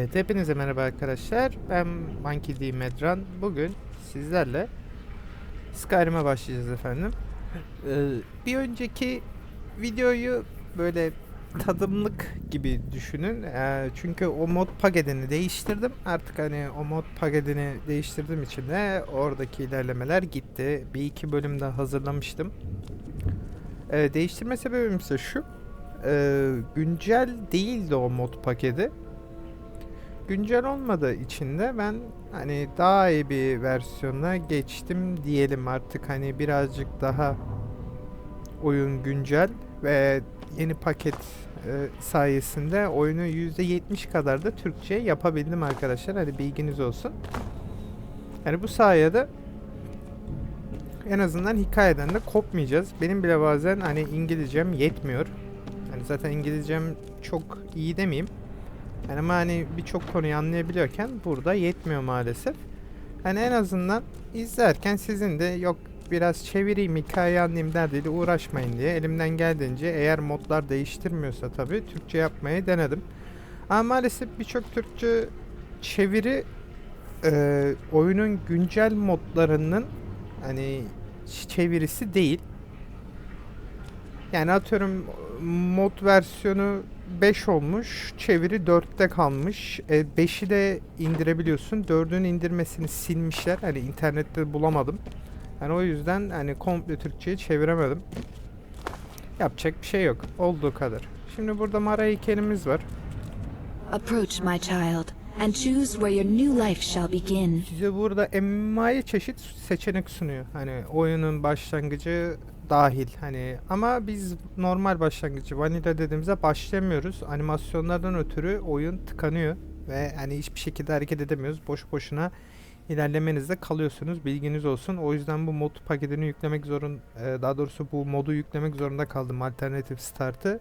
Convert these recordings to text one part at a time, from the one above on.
Evet, hepinize merhaba arkadaşlar. Ben Monkey D. Medran. Bugün sizlerle Skyrim'e başlayacağız efendim. Ee, bir önceki videoyu böyle tadımlık gibi düşünün. Ee, çünkü o mod paketini değiştirdim. Artık hani o mod paketini değiştirdiğim için de oradaki ilerlemeler gitti. Bir iki bölüm daha hazırlamıştım. Ee, değiştirme sebebim ise şu. Ee, güncel değildi o mod paketi güncel olmadığı için de ben hani daha iyi bir versiyona geçtim diyelim artık hani birazcık daha oyun güncel ve yeni paket e, sayesinde oyunu %70 kadar da Türkçe yapabildim arkadaşlar. Hani bilginiz olsun. Yani bu sayede en azından hikayeden de kopmayacağız. Benim bile bazen hani İngilizcem yetmiyor. Hani zaten İngilizcem çok iyi demeyeyim. Yani ama hani birçok konuyu anlayabiliyorken burada yetmiyor maalesef. Hani en azından izlerken sizin de yok biraz çevireyim hikaye anlayayım derdiyle uğraşmayın diye elimden geldiğince eğer modlar değiştirmiyorsa tabii Türkçe yapmayı denedim. Ama maalesef birçok Türkçe çeviri e, oyunun güncel modlarının hani çevirisi değil. Yani atıyorum mod versiyonu 5 olmuş. Çeviri 4'te kalmış. E, 5'i de indirebiliyorsun. 4'ün indirmesini silmişler. Hani internette bulamadım. Yani o yüzden hani komple Türkçe'ye çeviremedim. Yapacak bir şey yok. Olduğu kadar. Şimdi burada mara heykelimiz var. Approach, my child, and choose where your new life shall begin. Size burada envai çeşit seçenek sunuyor. Hani oyunun başlangıcı dahil hani ama biz normal başlangıcı vanilla dediğimizde başlamıyoruz. Animasyonlardan ötürü oyun tıkanıyor ve hani hiçbir şekilde hareket edemiyoruz. Boş boşuna ilerlemenizde kalıyorsunuz. Bilginiz olsun. O yüzden bu mod paketini yüklemek zorun e, daha doğrusu bu modu yüklemek zorunda kaldım alternatif startı.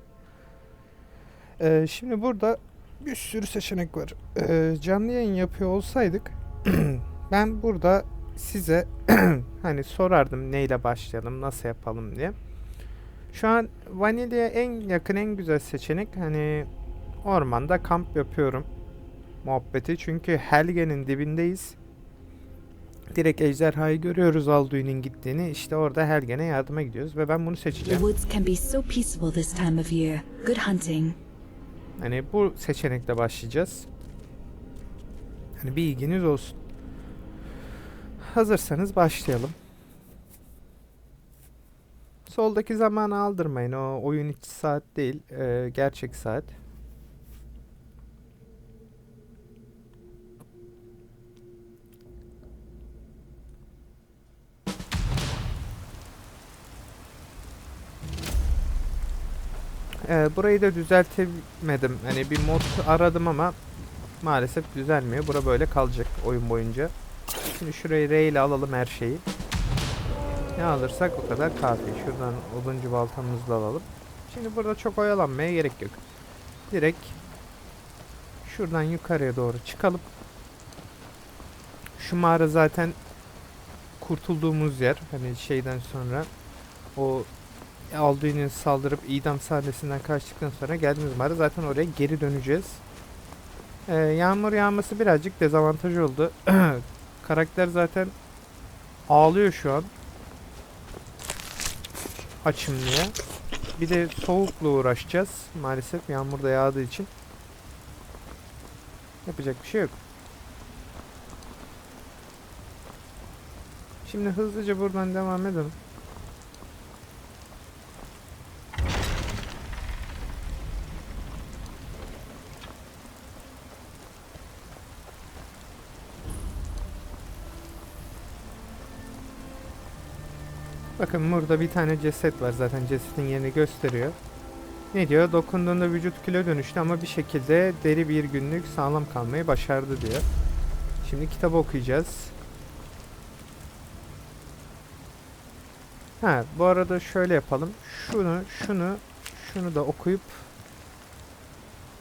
E, şimdi burada bir sürü seçenek var. E, canlı yayın yapıyor olsaydık ben burada size hani sorardım neyle başlayalım, nasıl yapalım diye. Şu an vanilyaya en yakın en güzel seçenek hani ormanda kamp yapıyorum muhabbeti. Çünkü Helge'nin dibindeyiz. Direkt ejderhayı görüyoruz Alduin'in gittiğini. İşte orada Helgen'e yardıma gidiyoruz ve ben bunu seçeceğim. woods can be so peaceful this time of year. Good hunting. Hani bu seçenekle başlayacağız. Hani bir ilginiz olsun. Hazırsanız başlayalım. Soldaki zamanı aldırmayın. O oyun içi saat değil. e, gerçek saat. E, burayı da düzeltemedim. Hani bir mod aradım ama maalesef düzelmiyor. Bura böyle kalacak oyun boyunca. Şimdi şurayı R ile alalım her şeyi. Ne alırsak o kadar kafi. Şuradan oduncu baltamızı da alalım. Şimdi burada çok oyalanmaya gerek yok. Direkt şuradan yukarıya doğru çıkalım. Şu mağara zaten kurtulduğumuz yer. Hani şeyden sonra o Alduin'in saldırıp idam sahnesinden kaçtıktan sonra geldiğimiz mağara zaten oraya geri döneceğiz. Ee, yağmur yağması birazcık dezavantaj oldu. Karakter zaten ağlıyor şu an. Açım diye. Bir de soğukla uğraşacağız. Maalesef yağmur da yağdığı için. Yapacak bir şey yok. Şimdi hızlıca buradan devam edelim. Bakın burada bir tane ceset var zaten cesetin yerini gösteriyor. Ne diyor? Dokunduğunda vücut kilo dönüştü ama bir şekilde deri bir günlük sağlam kalmayı başardı diyor. Şimdi kitap okuyacağız. Ha bu arada şöyle yapalım. Şunu, şunu, şunu da okuyup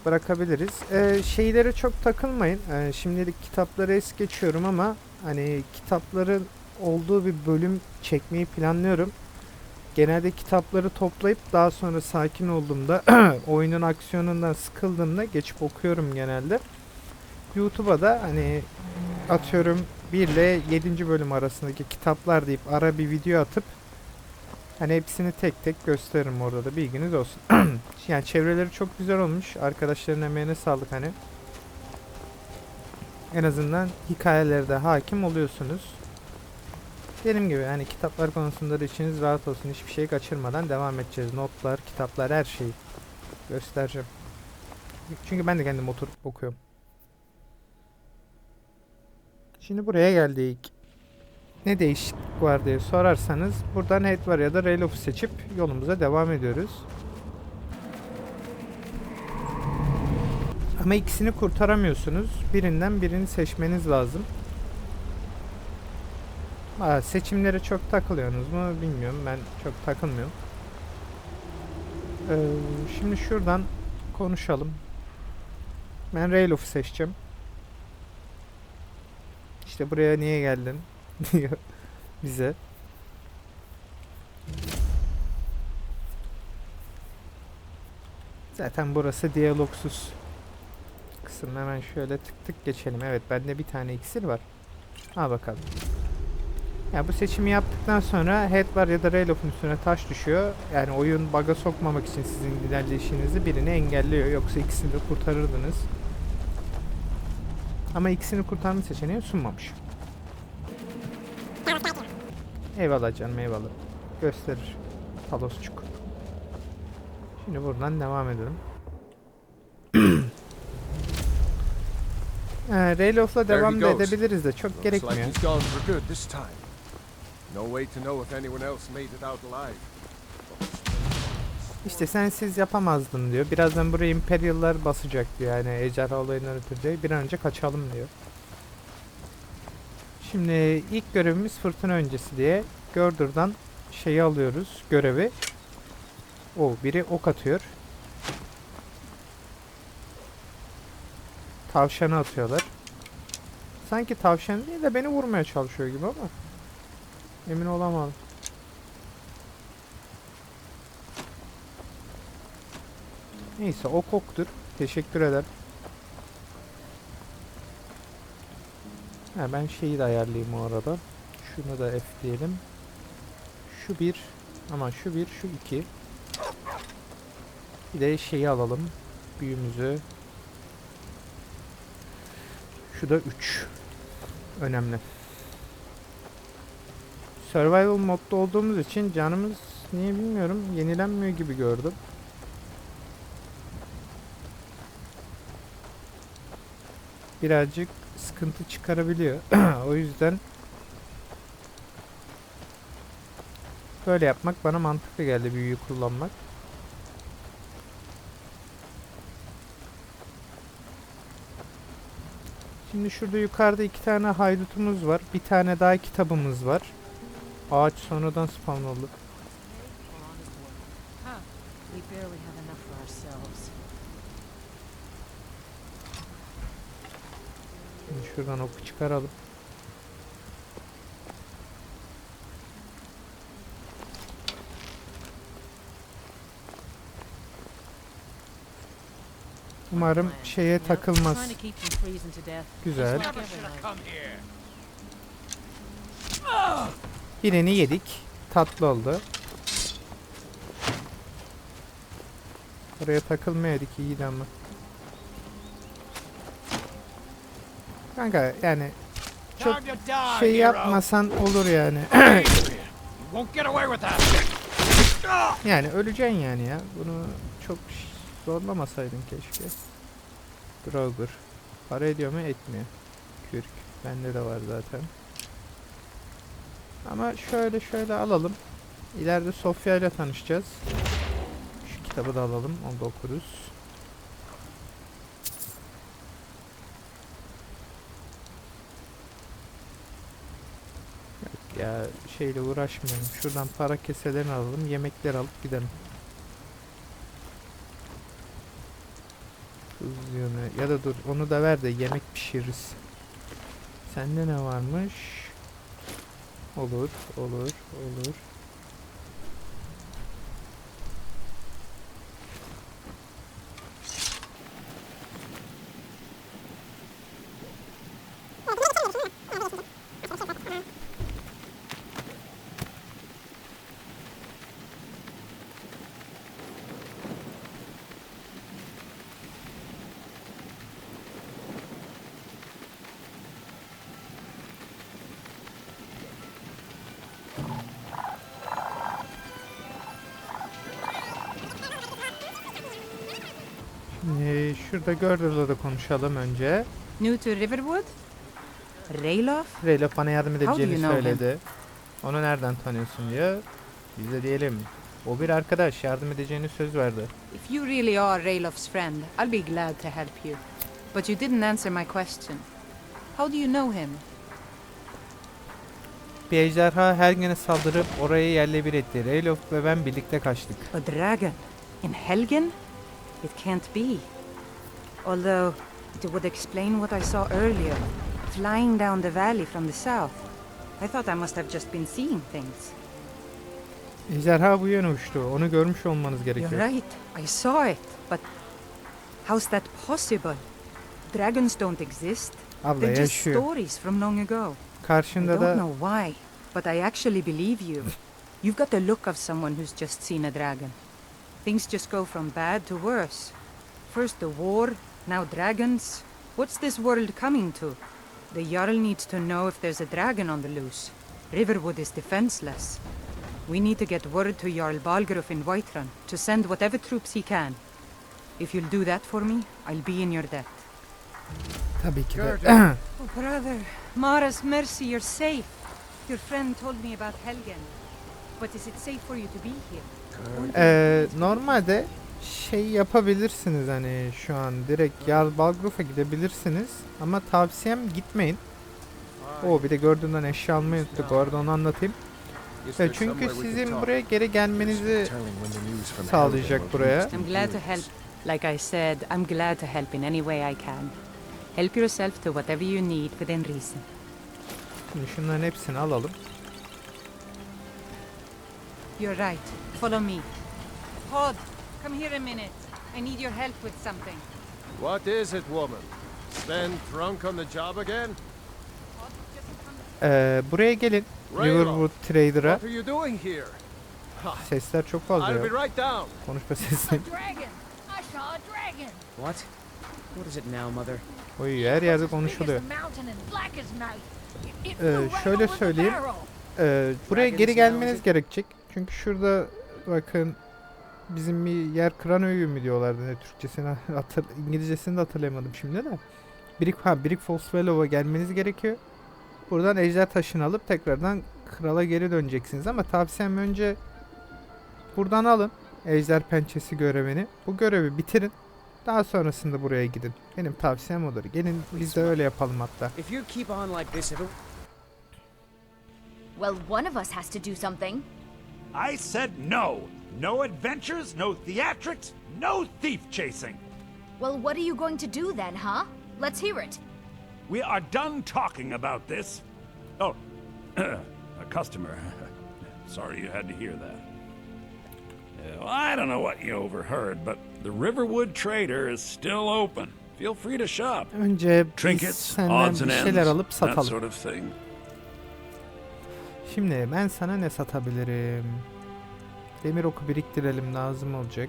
bırakabiliriz. Ee, şeylere çok takılmayın. Ee, şimdilik kitapları es geçiyorum ama hani kitapların olduğu bir bölüm çekmeyi planlıyorum. Genelde kitapları toplayıp daha sonra sakin olduğumda oyunun aksiyonundan sıkıldığımda geçip okuyorum genelde. YouTube'a da hani atıyorum 1 ile 7. bölüm arasındaki kitaplar deyip ara bir video atıp hani hepsini tek tek gösteririm orada da bilginiz olsun. yani çevreleri çok güzel olmuş. Arkadaşların emeğine sağlık hani. En azından hikayelerde hakim oluyorsunuz. Dediğim gibi hani kitaplar konusunda da içiniz rahat olsun. Hiçbir şey kaçırmadan devam edeceğiz. Notlar, kitaplar her şeyi göstereceğim. Çünkü ben de kendim oturup okuyorum. Şimdi buraya geldik. Ne değişiklik var diye sorarsanız buradan head var ya da rail off'u seçip yolumuza devam ediyoruz. Ama ikisini kurtaramıyorsunuz. Birinden birini seçmeniz lazım. Seçimlere çok takılıyorsunuz mu bilmiyorum. Ben çok takılmıyorum. Ee, şimdi şuradan konuşalım. Ben rail off'u seçeceğim. İşte buraya niye geldin diyor bize. Zaten burası diyalogsuz kısım. Hemen şöyle tık tık geçelim. Evet bende bir tane iksir var. Al bakalım. Ya bu seçimi yaptıktan sonra head var ya da rail off'un üstüne taş düşüyor. Yani oyun bug'a sokmamak için sizin ilerleyişinizi birini engelliyor. Yoksa ikisini de kurtarırdınız. Ama ikisini kurtarma seçeneği sunmamış. Eyvallah canım eyvallah. Gösterir. Talosçuk. Şimdi buradan devam edelim. ee, Rail off'la There he devam da edebiliriz de çok gerekmiyor. No way to know if anyone else made it out alive. İşte sensiz yapamazdın diyor. Birazdan buraya Imperial'lar basacak diyor. Yani ejderha olayından ötürü diyor. Bir an önce kaçalım diyor. Şimdi ilk görevimiz fırtına öncesi diye Gördür'dan şeyi alıyoruz. Görevi. O biri ok atıyor. Tavşanı atıyorlar. Sanki tavşan değil de beni vurmaya çalışıyor gibi ama emin olamadım. Neyse o koktur. Teşekkür ederim. Ha, ben şeyi de ayarlayayım o arada. Şunu da F diyelim. Şu bir. Ama şu bir, şu iki. Bir de şeyi alalım. Büyümüzü. Şu da 3. Önemli. Survival modda olduğumuz için canımız niye bilmiyorum yenilenmiyor gibi gördüm. birazcık sıkıntı çıkarabiliyor. o yüzden böyle yapmak bana mantıklı geldi büyüyü kullanmak. Şimdi şurada yukarıda iki tane haydutumuz var. Bir tane daha kitabımız var. Ağaç sonradan spawn oldu. Huh. We barely have enough for ourselves. Şimdi şuradan oku çıkaralım. Umarım şeye takılmaz. Güzel. Birini yedik. Tatlı oldu. Oraya takılmayaydık iyiydi ama. Kanka yani çok şey yapmasan olur yani. Yani öleceksin yani ya. Bunu çok zorlamasaydın keşke. Drogur. Para ediyor mu? Etmiyor. Kürk. Bende de var zaten. Ama şöyle şöyle alalım. İleride Sofya ile tanışacağız. Şu kitabı da alalım. Onu da okuruz. Yok ya şeyle uğraşmayalım. Şuradan para keselerini alalım. Yemekler alıp gidelim. Tuz yönü. Ya da dur onu da ver de yemek pişiririz. Sende ne varmış? Olur, olur, olur. Girdle'la da konuşalım önce. New to Riverwood? Rayloff? Reylo bana yardım edeceğini you know him? söyledi. Onu nereden tanıyorsun diyor. Biz de diyelim. O bir arkadaş yardım edeceğini söz verdi. If you really are Rayloff's friend, I'll be glad to help you. But you didn't answer my question. How do you know him? Bir ejderha her gene saldırıp orayı yerle bir etti. Reylo ve ben birlikte kaçtık. A dragon? In Helgen? It can't be. Although, it would explain what I saw earlier. Flying down the valley from the south. I thought I must have just been seeing things. Ejderha bu yöne uçtu. Onu görmüş olmanız gerekiyor. You're right. I saw it. But how's that possible? Dragons don't exist. Abla They're just yaşıyor. stories from long ago. Karşında I don't da know why, but I actually believe you. You've got the look of someone who's just seen a dragon. Things just go from bad to worse. First the war, now dragons. What's this world coming to? The Jarl needs to know if there's a dragon on the loose. Riverwood is defenseless. We need to get word to Jarl Balgruuf in Whiterun to send whatever troops he can. If you'll do that for me, I'll be in your debt. tabii ki de. Oh, brother, Mara's mercy, you're safe. Your friend told me about Helgen. But is it safe for you to be here? Ee, eh, normalde şey yapabilirsiniz hani şu an direkt Jarl Balgruf'a gidebilirsiniz ama tavsiyem gitmeyin. O bir de gördüğünden eşya almayı unuttuk. Orada onu anlatayım. There çünkü sizin buraya geri gelmenizi sağlayacak buraya. I'm glad to help. Like I said, I'm glad to help in any way I can. Help yourself to whatever you need within reason. Şimdi şunların hepsini alalım. You're right. Follow me. Hod, come here a minute. I need your help with something. What is it, woman? Sven drunk on the job again? Ee, buraya gelin. Riverwood Trader'a. What are you doing here? Sesler çok fazla I'll be ya. right down. Konuşma sesleri. dragon! I saw a dragon! What? What is it now, Mother? Oy her yerde konuşuluyor. Ee, şöyle söyleyeyim. Ee, buraya geri gelmeniz gerekecek. Çünkü şurada bakın bizim bir yer kıran öğü mü diyorlardı ne Türkçesini hatır, İngilizcesini de hatırlayamadım şimdi de. Brick, ha, Brick Fallswellow'a gelmeniz gerekiyor. Buradan ejder taşını alıp tekrardan krala geri döneceksiniz ama tavsiyem önce buradan alın ejder pençesi görevini. Bu görevi bitirin. Daha sonrasında buraya gidin. Benim tavsiyem odur. Gelin biz de öyle yapalım hatta. Well, one of us has to do something. I said no. No adventures, no theatrics, no thief chasing. Well, what are you going to do then, huh? Let's hear it. We are done talking about this. Oh, a customer. Sorry you had to hear that. Yeah, well, I don't know what you overheard, but the Riverwood Trader is still open. Feel free to shop. Önce biz Trinkets, senden odds bir and şeyler ends, alıp that satalım. sort of thing. Şimdi ben sana ne satabilirim? Demir oku biriktirelim lazım olacak.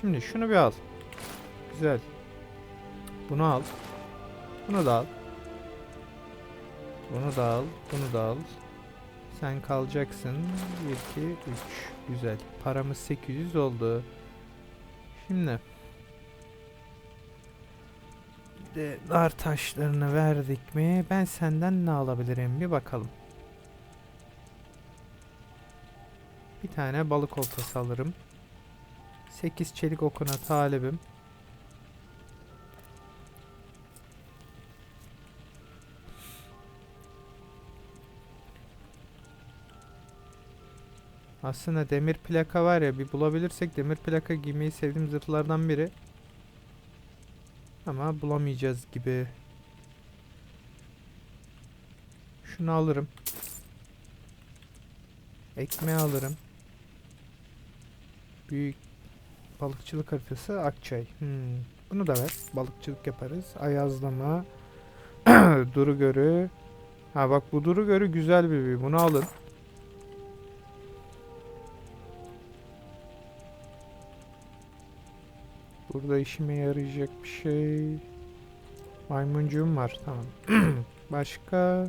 Şimdi şunu bir al. Güzel. Bunu al. Bunu da al. Bunu da al. Bunu da al. Sen kalacaksın. 1, 2, 3. Güzel. Paramız 800 oldu. Şimdi. De nar taşlarını verdik mi? Ben senden ne alabilirim? Bir bakalım. Bir tane balık oltası alırım. 8 çelik okuna talibim. Aslında demir plaka var ya bir bulabilirsek demir plaka giymeyi sevdiğim zırhlardan biri. Ama bulamayacağız gibi. Şunu alırım. Ekmeği alırım. Büyük balıkçılık haritası Akçay. Hmm. Bunu da ver. Balıkçılık yaparız. Ayazlama. duru görü. Ha bak bu duru görü güzel bir büyü. Bunu alın. Burada işime yarayacak bir şey. Maymuncuğum var. Tamam. Başka?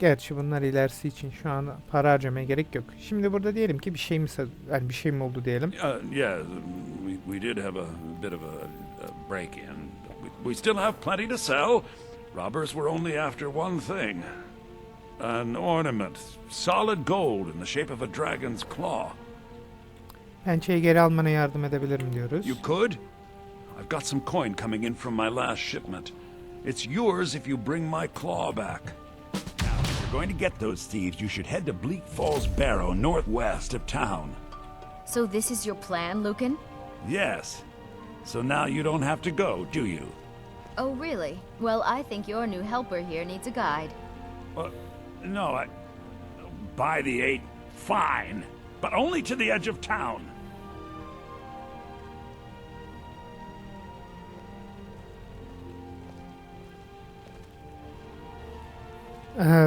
Gerçi bunlar ilerisi için şu an para harcamaya gerek yok. Şimdi burada diyelim ki bir şey mi yani bir şey mi oldu diyelim. Uh, yeah, we, we did have a bit of a, a break in. We, we still have plenty to sell. Robbers were only after one thing an ornament, solid gold in the shape of a dragon's claw. Pençeyi geri almana yardım edebilirim diyoruz. You could? I've got some coin coming in from my last shipment. It's yours if you bring my claw back. You're going to get those thieves, you should head to Bleak Falls Barrow, northwest of town. So this is your plan, Lucan? Yes. So now you don't have to go, do you? Oh, really? Well, I think your new helper here needs a guide. Uh, no, I. By the eight, fine. But only to the edge of town.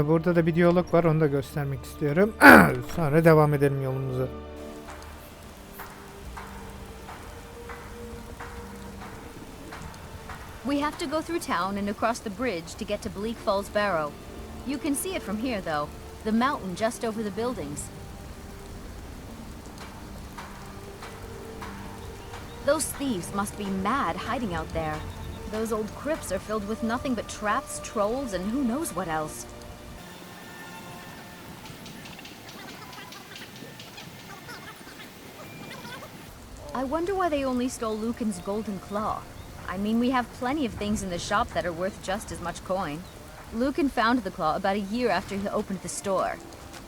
Burada da bir diyalog var onu da göstermek istiyorum. Sonra devam edelim yolumuza. We have to go through town and across the bridge to get to Bleak Falls Barrow. You can see it from here, though. The mountain just over the buildings. Those thieves must be mad hiding out there. Those old crypts are filled with nothing but traps, trolls, and who knows what else. I wonder why they only stole Lucan's golden claw. I mean, we have plenty of things in the shop that are worth just as much coin. Lucan found the claw about a year after he opened the store.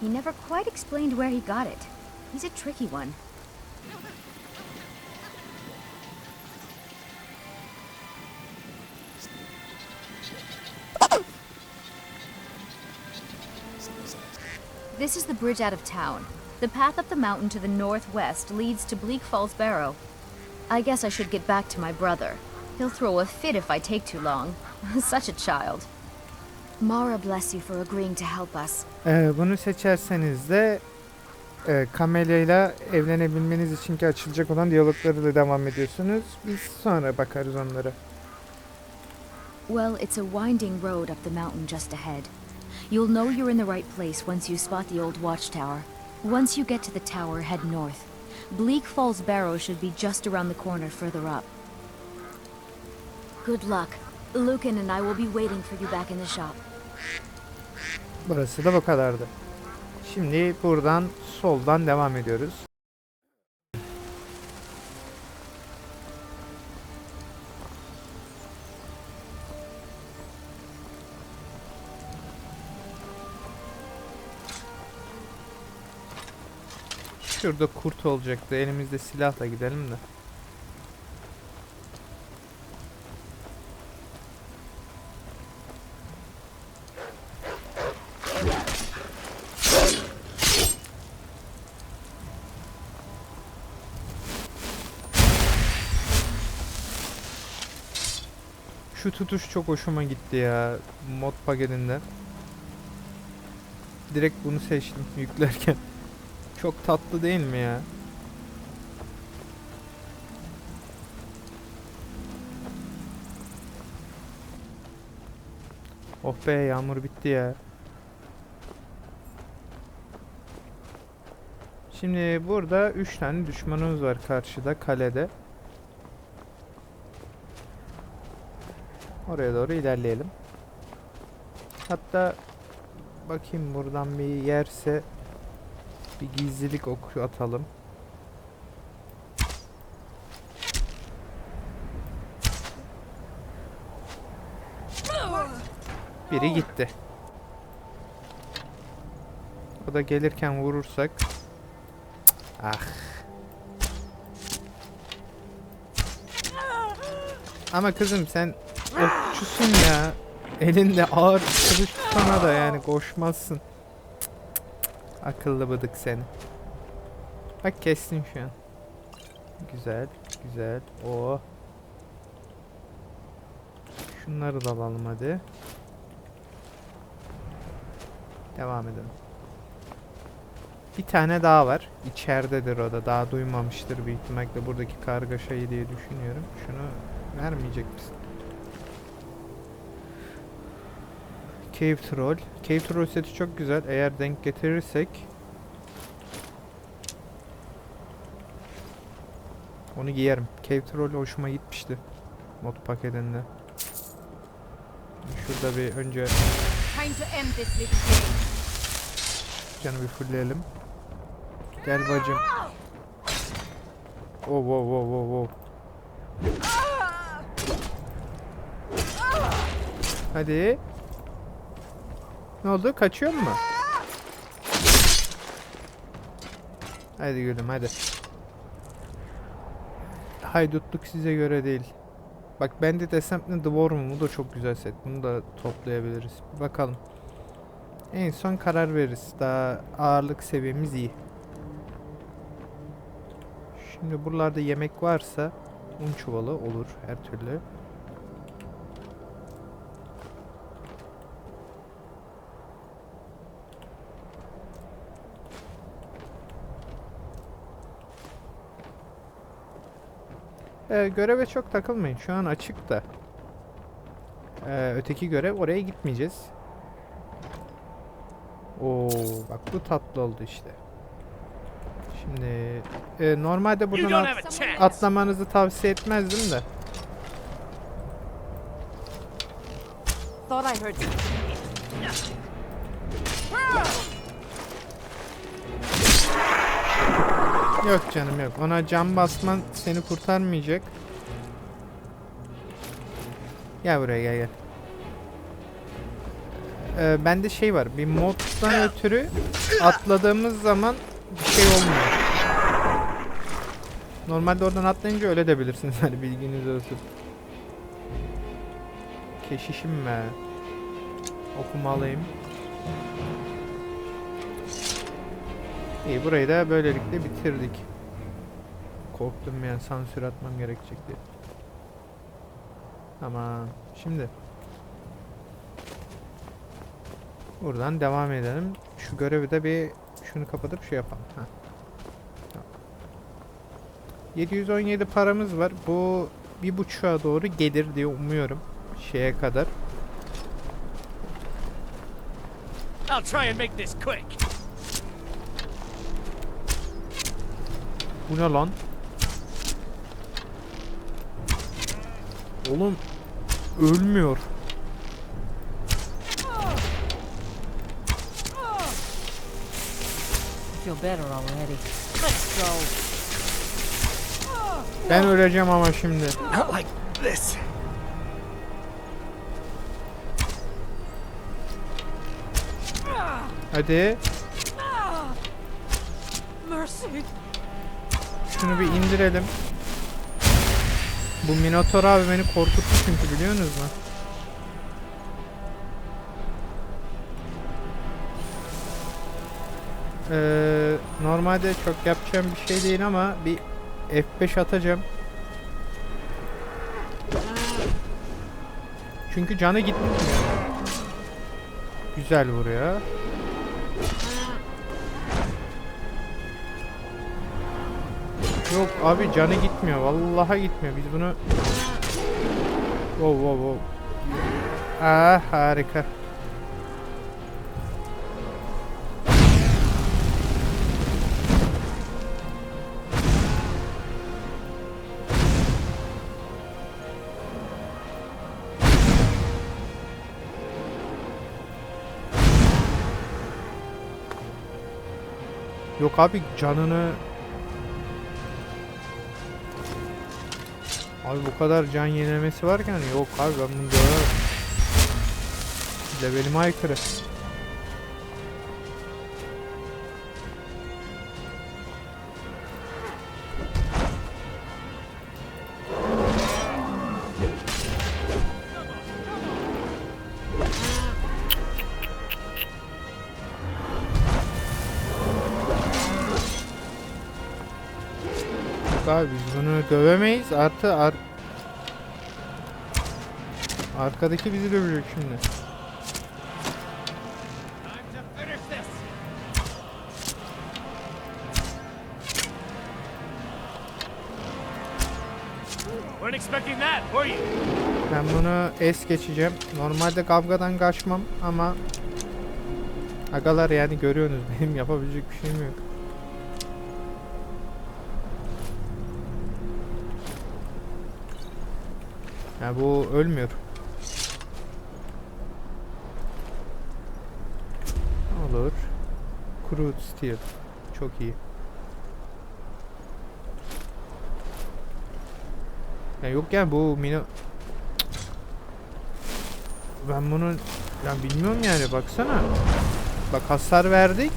He never quite explained where he got it. He's a tricky one. This is the bridge out of town. The path up the mountain to the northwest leads to Bleak Falls Barrow. I guess I should get back to my brother. He'll throw a fit if I take too long. Such a child. Mara bless you for agreeing to help us. Ee, bunu seçerseniz de e, Camelia ile evlenebilmeniz için ki açılacak olan diyaloglarıyla devam ediyorsunuz. Biz sonra bakarız onlara. Well, it's a winding road up the mountain just ahead. You'll know you're in the right place once you spot the old watchtower. Once you get to the tower, head north. Bleak Falls Barrow should be just around the corner further up. Good luck. Lucan and I will be waiting for you back in the shop. Burası da bu kadardı. Şimdi buradan soldan devam ediyoruz. Şurada kurt olacaktı. Elimizde silahla gidelim de. Şu tutuş çok hoşuma gitti ya mod paketinde. Direkt bunu seçtim yüklerken. Çok tatlı değil mi ya? Oh be yağmur bitti ya. Şimdi burada 3 tane düşmanımız var karşıda kalede. Oraya doğru ilerleyelim. Hatta bakayım buradan bir yerse bir gizlilik oku atalım. Biri gitti. O da gelirken vurursak. Ah. Ama kızım sen okçusun ya. Elinde ağır kılıç tutana da yani koşmazsın. Akıllı bıdık seni. Bak kestin şu an. Güzel, güzel. O. Şunları da alalım hadi. Devam edelim. Bir tane daha var. İçeridedir o da. Daha duymamıştır büyük ihtimalle buradaki kargaşayı diye düşünüyorum. Şunu vermeyecek misin? Cave Troll. Cave Troll seti çok güzel. Eğer denk getirirsek onu giyerim. Cave Troll hoşuma gitmişti. Mod paketinde. Şurada bir önce canı bir fullleyelim. Gel bacım. Oh wow wow wow wow. Hadi. Ne oldu? Kaçıyor mu? Hadi gülüm hadi. Haydutluk size göre değil. Bak ben de desem ne Dwarf'um bu da çok güzel set. Bunu da toplayabiliriz. Bir bakalım. En son karar veririz. Daha ağırlık seviyemiz iyi. Şimdi buralarda yemek varsa un çuvalı olur her türlü. Ee, göreve çok takılmayın. Şu an açık da. Ee, öteki görev oraya gitmeyeceğiz. Oo, bak bu tatlı oldu işte. Şimdi e, normalde buradan at- atlamanızı tavsiye etmezdim de. Thought I heard Yok canım yok. Ona cam basman seni kurtarmayacak. Gel buraya gel gel. Ee, bende şey var. Bir moddan ötürü atladığımız zaman bir şey olmuyor. Normalde oradan atlayınca öyle de bilirsiniz hani bilginiz olsun. Keşişim be. Okuma alayım. İyi burayı da böylelikle bitirdik. Korktum yani sansür atmam gerekecekti. Tamam. Şimdi buradan devam edelim. Şu görevi de bir şunu kapatıp şu yapalım. Heh. Tamam. 717 paramız var. Bu bir buçuğa doğru gelir diye umuyorum. Şeye kadar. I'll try and make this quick. Bu ne lan? Oğlum ölmüyor. feel better already. Let's go. Ben öleceğim ama şimdi. Not like this. Hadi. Şunu bir indirelim. Bu Minotaur abi beni korkuttu çünkü biliyorsunuz mu? Ee, normalde çok yapacağım bir şey değil ama bir F5 atacağım. Çünkü canı gitmiyor. Güzel vuruyor. Yok abi canı gitmiyor. Vallahi gitmiyor. Biz bunu Wow wow wow. Ah harika. Yok abi canını Abi bu kadar can yenilemesi varken yok abi ben bunu döverim. Levelime aykırı. Abi biz bunu dövemeyiz. Artı ar Arkadaki bizi dövecek şimdi. Ben bunu es geçeceğim. Normalde kavgadan kaçmam ama Agalar yani görüyorsunuz benim yapabilecek bir şeyim yok. Ya bu ölmüyor. Olur. Crude steel. Çok iyi. Ya yok yani bu mino... Ben bunu... Ya bilmiyorum yani baksana. Bak hasar verdik.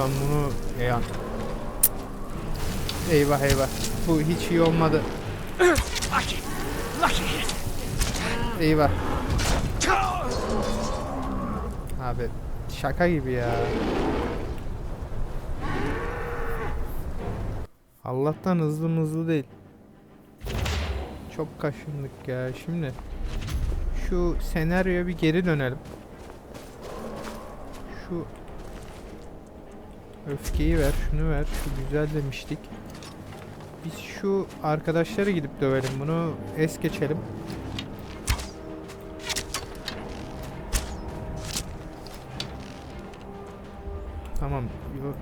Ben bunu ya Eyvah eyvah. Bu hiç iyi olmadı. Eyvah. Abi şaka gibi ya. Allah'tan hızlı hızlı değil. Çok kaşındık ya. Şimdi şu senaryoya bir geri dönelim. Şu öfkeyi ver, şunu ver. Şu güzel demiştik. Biz şu arkadaşları gidip dövelim. Bunu es geçelim. Tamam. Yok.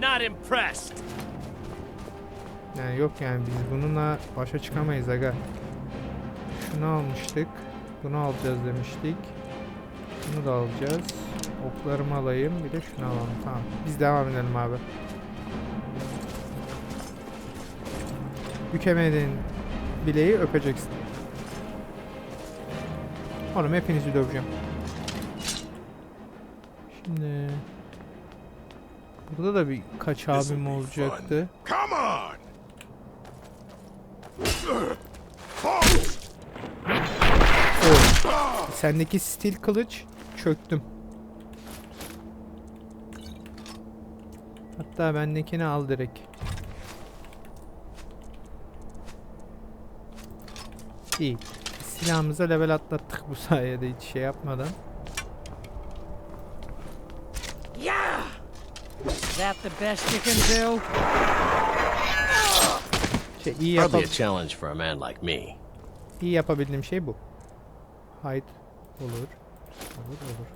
Not impressed! Yani yok yani biz bununla başa çıkamayız aga. Şunu almıştık. Bunu alacağız demiştik. Bunu da alacağız. Oklarımı alayım. Bir de şunu alalım. Tamam. Biz devam edelim abi. Bükemedin bileği öpeceksin. Oğlum hepinizi döveceğim. Şimdi burada da bir kaç abim olacaktı. Come on! Sendeki stil kılıç çöktüm. Hatta bendekini al direkt. İyi. Silahımıza level atlattık bu sayede hiç şey yapmadan. Is that the best you can do? Şey iyi Hardly yapab a challenge for a man like me. iyi yapabildiğim şey bu. Haydi. Olur. Olur olur.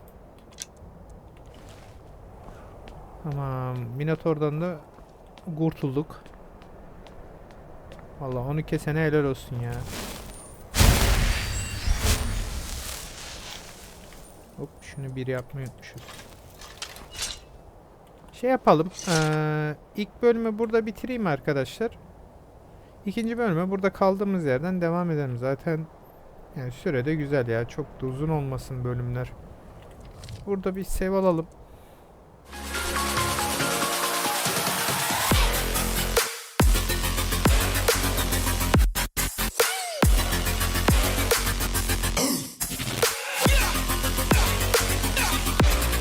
Tamam. Minotaur'dan da kurtulduk. Vallahi onu kesene helal olsun ya. Hop şunu bir yapmayı unutmuşuz. Şey yapalım. eee, ilk bölümü burada bitireyim arkadaşlar. İkinci bölüme burada kaldığımız yerden devam edelim. Zaten yani sürede güzel ya. Çok da uzun olmasın bölümler. Burada bir sev alalım.